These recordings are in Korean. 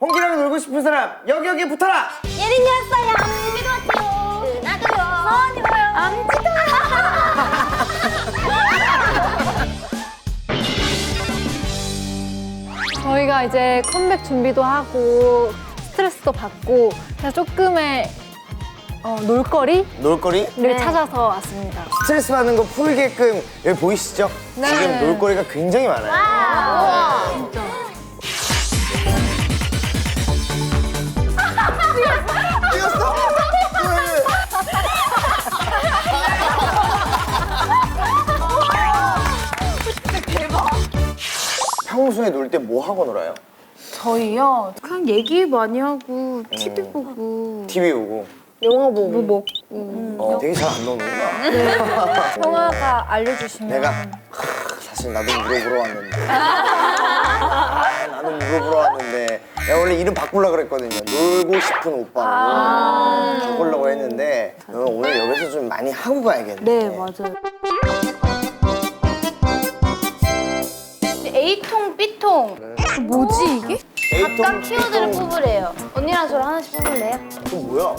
홍기랑 놀고 싶은 사람 여기 여기 붙어라. 예린이었어요. 은비도 왔지요. 은하도요. 서원이도요. 암지도. 저희가 이제 컴백 준비도 하고 스트레스도 받고 그래서 조금의 어, 놀거리를 놀거리 찾아서 왔습니다. 스트레스 받는 거 풀게끔 여기 보이시죠? 네. 지금 놀거리가 굉장히 많아요. 찍었 평소에 놀 때 뭐 하고 놀아요? 저희요 그냥 얘기 많이 하고 TV 보고 TV 보고. 영화 보고 뭐 어, 되게 잘 안 노는구나. 형아가 알려주시면 내가 하, 사실 나도 물어보러 왔는데. 아, 나도 물어보러 왔는데. 내가 원래 이름 바꾸려고 그랬거든요. 놀고 싶은 오빠로 바꾸려고 했는데 어, 오늘 여기서 좀 많이 하고 가야겠네. 네 맞아요 A통 B통 뭐지 이게? 각각 키워드를 뽑으래요. 언니랑 저랑 하나씩 뽑을래요? 그 뭐야?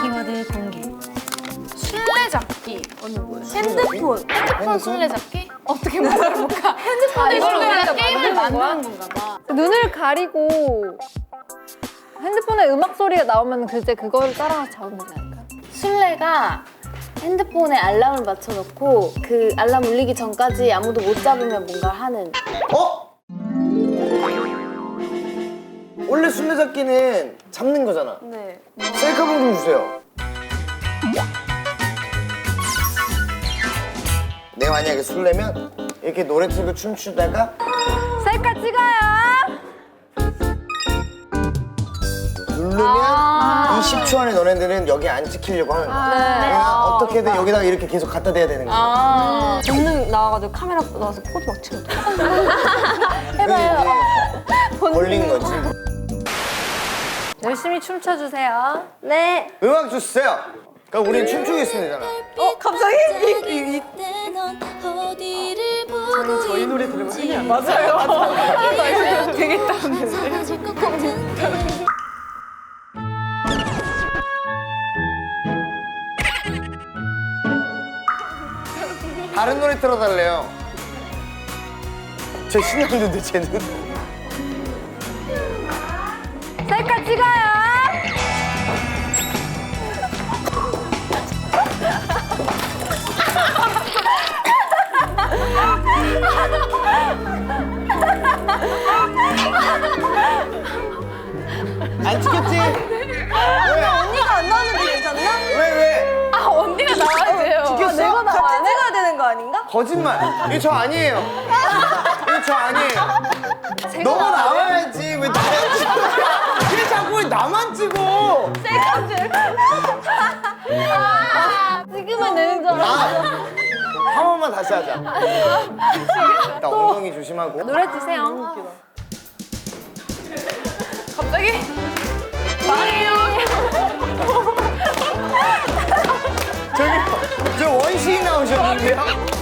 키워드 공개 술래잡기 언니 뭐야? 핸드폰 핸드폰 술래잡기? 어떻게 만들어볼까? 핸드폰을 이걸 술래가 우리가 게임을 만드는 건가 봐. 눈을 가리고 핸드폰에 음악 소리가 나오면 그때 그거를 따라서 잡으면 되지 않을까? 술래가 핸드폰에 알람을 맞춰놓고 그 알람 울리기 전까지 아무도 못 잡으면 뭔가 하는 어? 원래 술래잡기는 잡는 거잖아. 네. 셀카봉 좀 주세요. 내가 만약에 술래면 이렇게 노래 틀고 춤추다가 셀카 찍어요. 누르면 20초 안에 너네들은 여기 안 찍히려고 하는 거야. 내가 어떻게든 여기다가 이렇게 계속 갖다 대야 되는 거야. 본능 나와가지고 카메라 나와서 포즈 막 치고 해봐요. 걸린 거지. 열심히 춤춰주세요. 네. 음악 주세요. 그럼 우리는 되잖아. 어 갑자기? 저희 노래 되게 다운데 다른 노래 틀어달래요. 저 신났는데 쟤는. 셀카 찍어요. 안 찍혔지? 거? 거짓말. 이거 저 아니에요. 이거 저 아니에요. 너가 나와야지. 왜 나만 찍어? 왜 자꾸 왜 나만 찍어? 찍으면 되는 줄 알았어. 아, 한 번만 다시 하자. 일단 엉덩이 조심하고. 노래 주세요. 갑자기? 망해요 저기 저 원시인 나오셨는데요?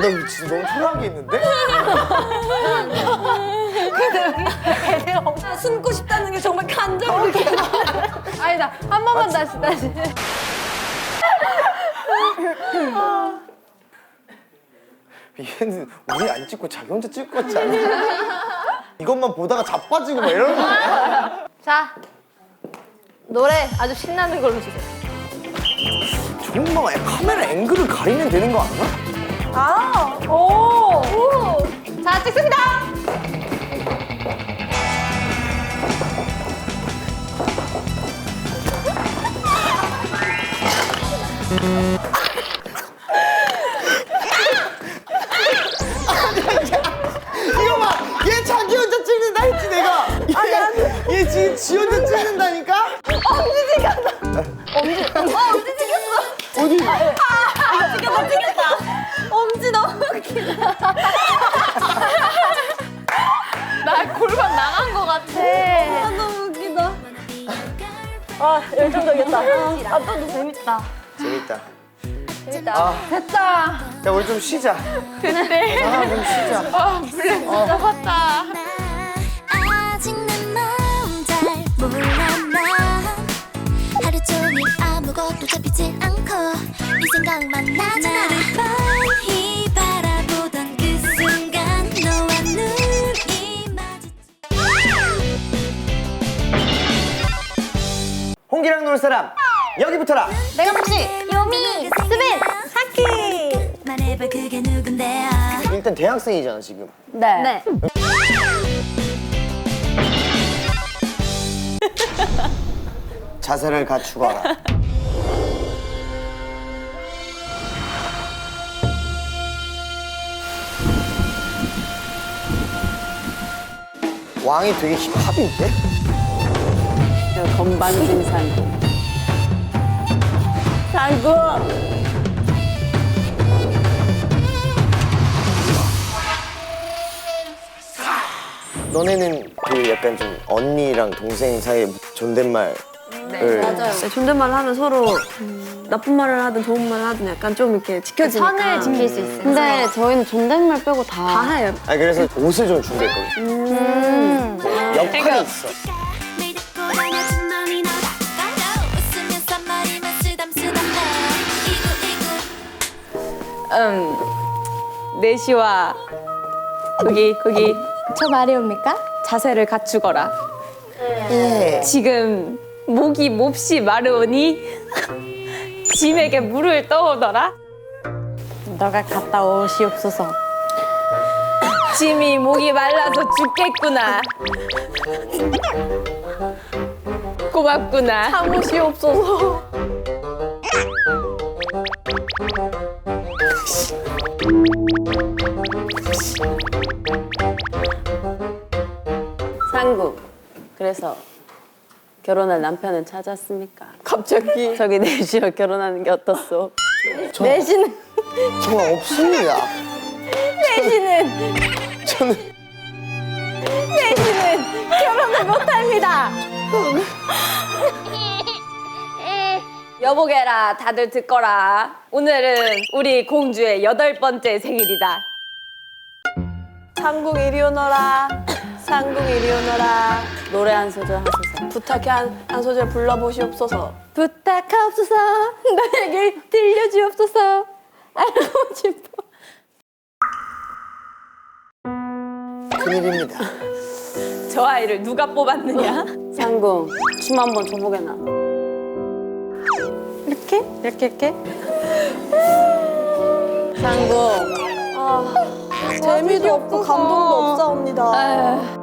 나 이거 진짜 너무 초라하게 했는데? 숨고 싶다는 게 정말 간절하게 아니다. 한 번만 다시 다시. 얘는 우리 안 찍고 자기 혼자 찍고 왔잖아. 이것만 보다가 자빠지고 막 이러는 거 아니야? 자 노래 아주 신나는 걸로 주세요. 정말 카메라 앵글을 가리면 되는 거 아니야? 아 오. 자 찍습니다. 열정적이었다. 아빠도 재밌다. 재밌다. 재밌다. 아, 됐다. 자 우리 좀 쉬자. 근데 아, 좀 쉬자. 진짜 컸다. 아직 내 마음 잘 몰라 난 하루 종일 아무것도 잡히지 않고 네 생각만 나지 나를 뻔 홍기랑 놀 사람 여기 붙어라. 내가 묻지 요미 스빈 하키 말해봐 그게 누군데요 일단 대학생이잖아 지금. 네. 네. 자세를 갖추거라. 왕이 되게 힙합인데? 건반진 상구. 상구. 너네는 그 약간 좀 언니랑 동생 사이에 존댓말 을 네, 존댓말을 하면 서로 나쁜 말을 하든 좋은 말을 하든 약간 좀 이렇게 지켜지니까. 선을 지킬 수 있어요. 근데 저희는 존댓말 빼고 다, 다 해요. 아니 그래서 옷을 좀 준비했거든. 음. 역할이 있어. 음, 내시와 거기 거기 저 말이 옵니까? 자세를 갖추거라. 예. 지금 목이 몹시 마르오니 짐에게 물을 떠오더라. 너가 갔다 오시옵소서. 짐이 목이 말라서 죽겠구나. 고맙구나. 참으시옵소서. 상구. 그래서 결혼할 남편은 찾았습니까? 갑자기 저기 내시와 결혼하는 게 어떻소? 내시는 정말 없습니다. 내시는 저는 내시는 결혼을 못합니다. 여보게라 다들 듣거라. 오늘은 우리 공주의 여덟 번째 생일이다. 상궁 이리 오너라. 상궁 이리 오너라. 노래 한 소절 하소서. 부탁해 한, 한 소절 불러보시옵소서. 부탁하옵소서 너에게 들려주옵소서 알고 싶어 큰일입니다. 저 아이를 누가 뽑았느냐 상궁 춤 한번 춰보게나. 이렇게? 이렇게 이렇게? 상궁. 아, 재미도 없고 감동도 없사옵니다.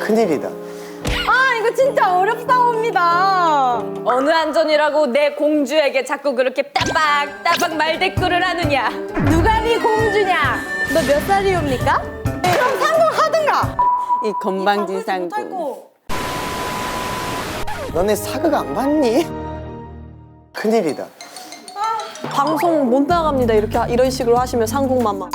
큰일이다. 아 이거 진짜 어렵사옵니다 어느 안전이라고 내 공주에게 자꾸 그렇게 따박 따박 말대꾸를 하느냐 누가 네 공주냐 너 몇 살이옵니까? 그럼 상궁하든가 이 건방진 상궁. 너네 사극 안 봤니? 큰일이다. 방송 못 나갑니다. 이렇게 하- 이런 식으로 하시면 상궁맘마.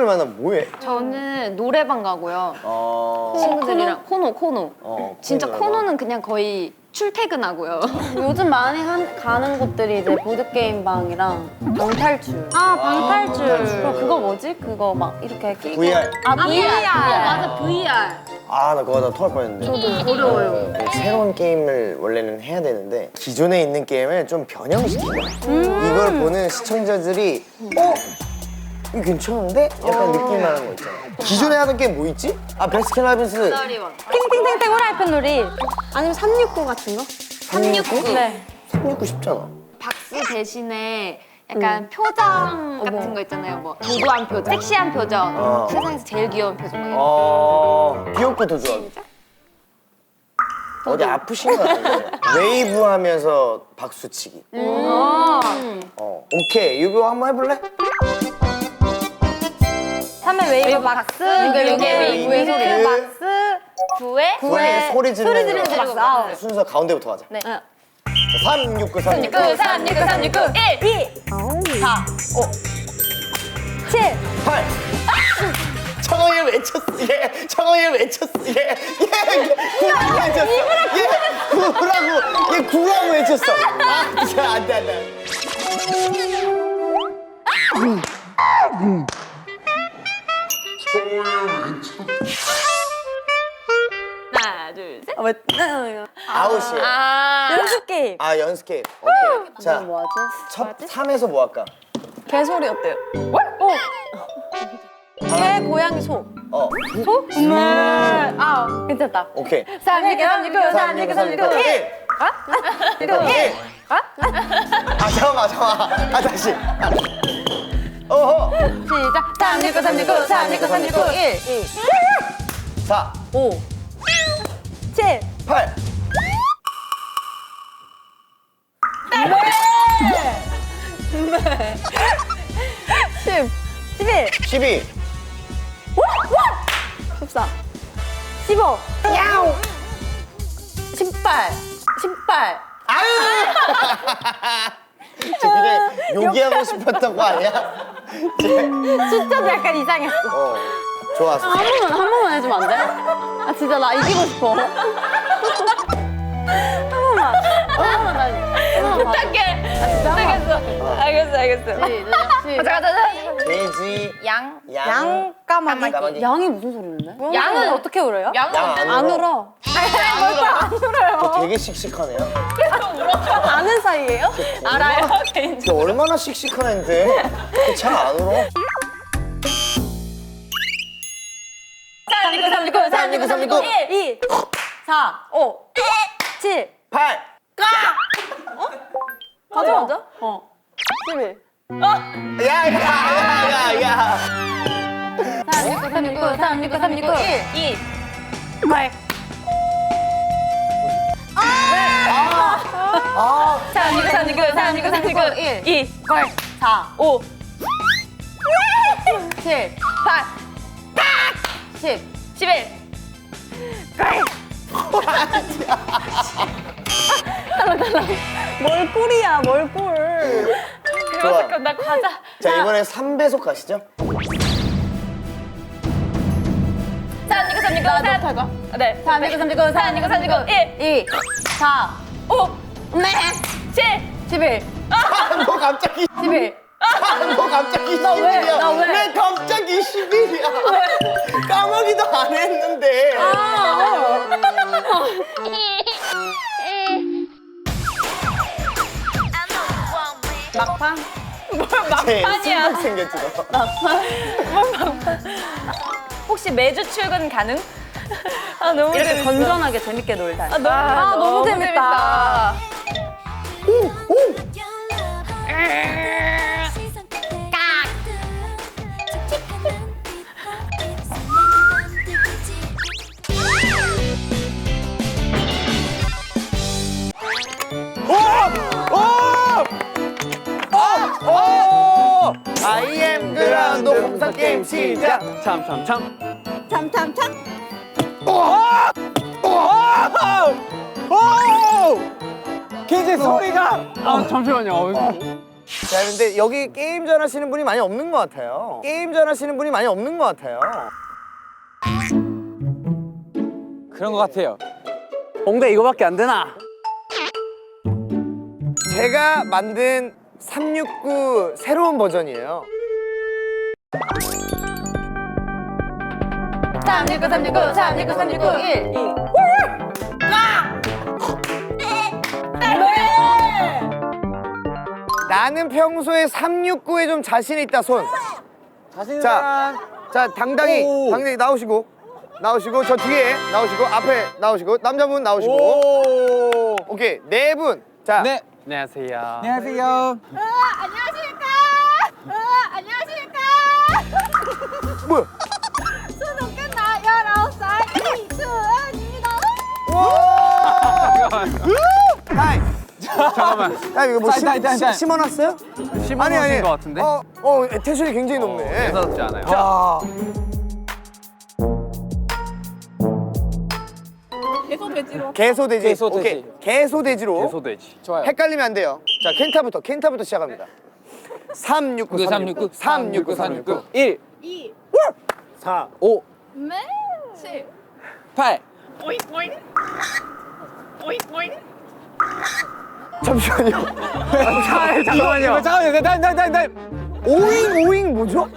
친구들 만나면 뭐해? 저는 노래방 가고요. 어. 친구들이랑 코노 코노. 어, 진짜 코노라고? 코노는 그냥 거의 출퇴근하고요. 요즘 많이 한- 가는 곳들이 이제 보드게임 방이랑 방탈출. 아 방탈출. 그리고 그거 뭐지? 그거 막 이렇게 끼고. VR. 아 VR. 맞아 VR. 아, 나 그거 하다 토할 뻔했는데. 저도 어려워요. 새로운 게임을 원래는 해야 되는데 기존에 있는 게임을 좀 변형시키고 이걸 보는 시청자들이 어? 이거 괜찮은데? 약간 느낌 나는 거 있잖아. 기존에 하던 게임 뭐 있지? 아, 베스킨라빈스 팅팅팅팅 후라이팬 놀이 아니면 369 같은 거? 369. 네. 369 쉽잖아. 박수 대신에 약간 표정 같은 거 있잖아요. 뭐 도도한 표정, 섹시한 표정, 어. 세상에서 제일 귀여운 표정. 막 이런 거. 어, 귀엽고 더 좋아. 어디 아프신 거 아니에요? 웨이브 하면서 박수치기. 어, 오케이. 이거 한번 해볼래? 3회 웨이브 박스 6회 웨이브 웨이브 웨이브. 박스 9회 구에 소리 지르면서 소리 지르면서 박수 아홉. 순서 가운데부터 가자. 네. 자, 3, 6, 9, 3, 6, 9. 3, 6, 9, 3, 6, 9, 1, 2, 4, 7 8 청어를 외쳤어 얘 청어를 외쳤어 얘얘 구라고 외쳤어 얘 구라고 얘 구라고 외쳤어 아 진짜 안 돼 안 돼 하나 둘 셋. 아, 왜? 아웃이에요. 연습 게임. 아 연습 게임. 오케이. 자첫 3에서 뭐 할까? 개소리 어때요? 개, 고양이, 소. 어. 아 괜찮다. 오케이. 369 369 369 1 이거 일. 아 잠깐만 잠깐만. 아 다시 어허. 시작. 369 369 369 369 1 2 4 5. 7 8 10 11 12 14 15 야우 18 18저 그냥 요기하고 싶었던 거 아니야? 숫자도 약간 이상했어. 어 좋았어. 한 번만 한 번만 해주면 안 돼? 아 진짜 나 이기고 싶어. 한 번만 한 번만 나 부탁해 부탁했어 알겠어 알겠어 가자 가자 가자 돼지 양양 양 까마귀. 까마귀 양이 무슨 소리인데? 양은 어떻게 울어요? 양은 양안 울어 안 울어요 너 되게 씩씩하네요 아는 사이예요? 알아요 너 얼마나 씩씩한 앤데 잘 안 울어 369 369 369 369 1 2 4 5 7 8 가자 먼저 어. 11 야야야야야. 369 369 369 369 1 2 8 아! 369 369 369 369 1 2 8 4 5 7 8 10 11 뭘 꿀이야 뭘 꿀. 좋아. 나 과자. 자 이번에 3배속 가시죠. 369 369 나도 가. 네. 369 369 369 369 1 2 4 5 네. 7 11뭐 갑자기 11뭐 갑자기 왜? 10일이야? 나 왜? 왜 갑자기 10일이야? 까마귀도 안 했는데 막판? 쟤 막판이야. 순삭 생겼지 너 혹시 매주 출근 가능? 아 너무 이렇게 재밌어. 건전하게 재밌게 놀다. 아, 너무, 아, 너무 재밌다. 시선 오! 오! I am 그라운드 홍사 게임 시작. 참참참. 참참참. 기지 소리가 아 잠시만요. 어, 자 근데 여기 게임 전 하시는 분이 많이 없는 것 같아요. 게임 전 하시는 분이 많이 없는 것 같아요. 그런 것 같아요. 홍대 이거밖에 안 되나? 제가 만든 369 새로운 버전이에요. 369 369 369 369 1 2 나는 평소에 369에 좀 자신 있다 손. 자신 자, 자 당당히 오. 당당히 나오시고 나오시고 저 뒤에 나오시고 앞에 나오시고 남자분 나오시고. 오. 오케이 네 분. 자, 네 안녕하세요 안녕하세요 뭐야? 손옥겠나 19살 이수은입니다. 와! 하이. 잠깐만 야 이거 뭐 타임, 타임, 타임, 타임. 심, 심어놨어요? 심어놓으신 것 같은데? 어, 어 텐션이 굉장히 높네. 예사롭지 않아요 자, 개소돼지. 개소돼지. 오케이. 개소돼지로. 개소돼지 좋아요 헷갈리면 안 돼요. 자, 켄타부터 켄타부터 시작합니다. 369 369 369 369 1 4 5 네? 8 잠시만요. 아, 잠깐만요. 잠깐만요. 나, 나, 나, 나. 오잉 오잉 뭐죠?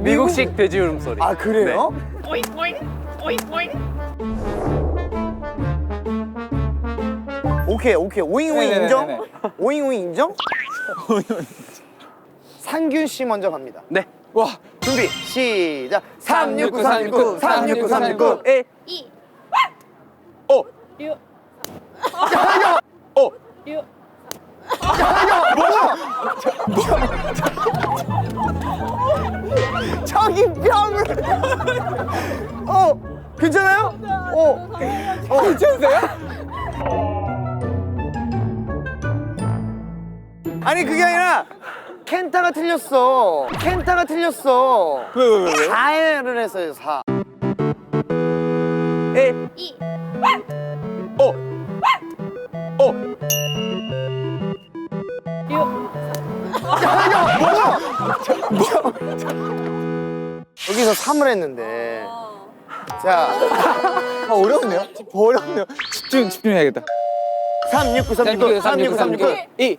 미국식 돼지 울음소리. 아 그래요? 오 케이 오케이 오잉 오잉 네네네네. 인정? 오잉 오잉 인정? 상균 씨 먼저 갑니다. 네. 와. 준비 시작. 369 369 369 369 1 2 오. 오. 저기 병을 어 괜찮아요? 어, 어 괜찮으세요? 아니 그게 아니라 켄타가 틀렸어 켄타가 틀렸어 왜, 왜, 왜, 왜? 4를 했어요 4 1 2 오. 오. 여기서 3을 했는데 자 아, 어렵네요. 어렵네요. 집중, 집중해야겠다. 369 369 369 369 2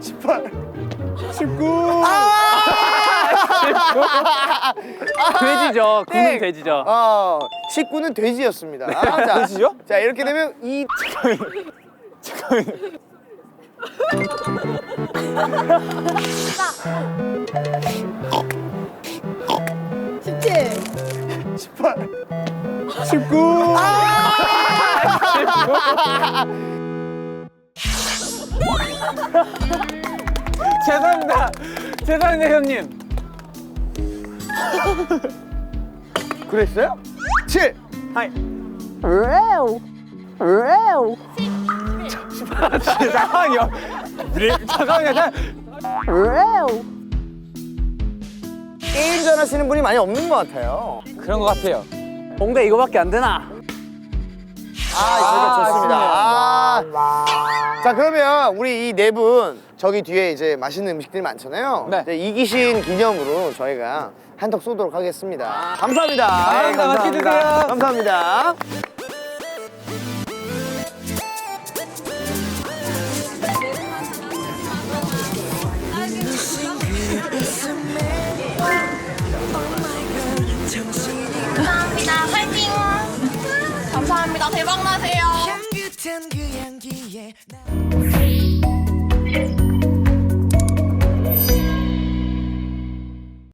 18 19 돼지죠. 구는 땡. 돼지죠. 어 19는 돼지였습니다 자, 돼지요? 자 이렇게 되면 이 잠깐만요. 십 팔, 십구. 죄송합니다. 죄송합니다, 형님. 그랬어요? 7 하이. 잠깐만요. 잠깐만요. 잠- 게임 잘하시는 분이 많이 없는 것 같아요 그런 것 같아요. 뭔가 이거밖에 안 되나? 아, 저희가 좋습니다. 아. 자, 그러면 우리 이 네 분 저기 뒤에 이제 맛있는 음식들이 많잖아요. 네. 이제 이기신 기념으로 저희가 한턱 쏘도록 하겠습니다. 감사합니다. 감사합니다. 맛있게 드세요. 감사합니다. 감사합니다 대